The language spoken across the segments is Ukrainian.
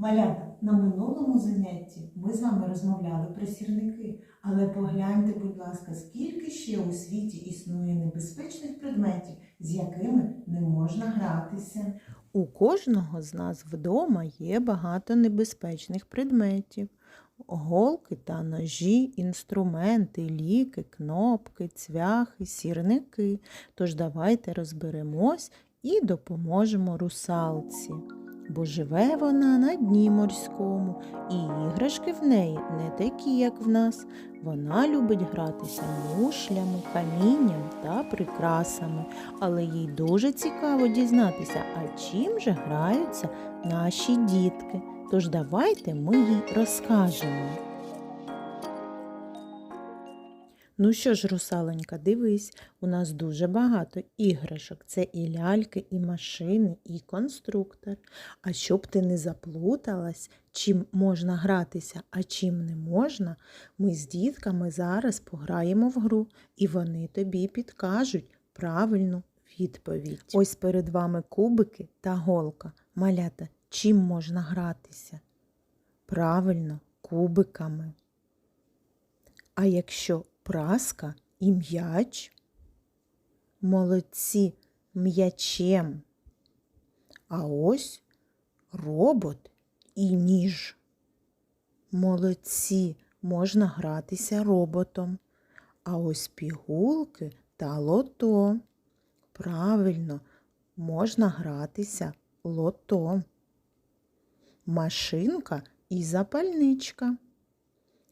Малята, на минулому занятті ми з вами розмовляли про сірники, але погляньте, будь ласка, скільки ще у світі існує небезпечних предметів, з якими не можна гратися. У кожного з нас вдома є багато небезпечних предметів. Голки та ножі, інструменти, ліки, кнопки, цвяхи, сірники. Тож давайте розберемось і допоможемо русалці. Бо живе вона на дні морському, і іграшки в неї не такі, як в нас. Вона любить гратися мушлями, камінням та прикрасами, але їй дуже цікаво дізнатися, а чим же граються наші дітки. Тож давайте ми їй розкажемо. Ну що ж, русаленька, дивись, у нас дуже багато іграшок. Це і ляльки, і машини, і конструктор. А щоб ти не заплуталась, чим можна гратися, а чим не можна, ми з дітками зараз пограємо в гру, і вони тобі підкажуть правильну відповідь. Ось перед вами кубики та голка. Малята, чим можна гратися? Правильно, кубиками. А якщо праска і м'яч, молодці м'ячем. А ось робот і ніж. Молодці, можна гратися роботом. А ось пігулки та лото. Правильно, можна гратися лото. Машинка і запальничка.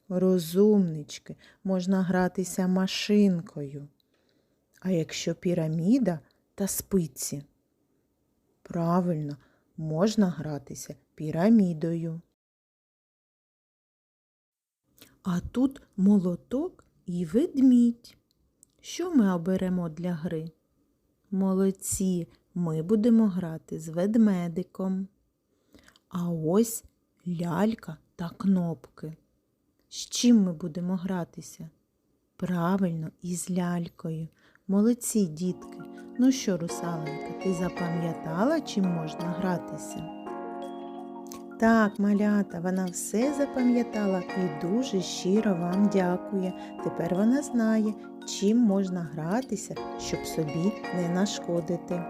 Розумнички, можна гратися машинкою. А якщо піраміда та спиці? Правильно, можна гратися пірамідою. А тут молоток і ведмідь. Що ми оберемо для гри? Молодці, ми будемо грати з ведмедиком. А ось лялька та кнопки. З чим ми будемо гратися? Правильно, із лялькою. Молодці, дітки. Ну що, русаленька, ти запам'ятала, чим можна гратися? Так, малята, вона все запам'ятала і дуже щиро вам дякує. Тепер вона знає, чим можна гратися, щоб собі не нашкодити.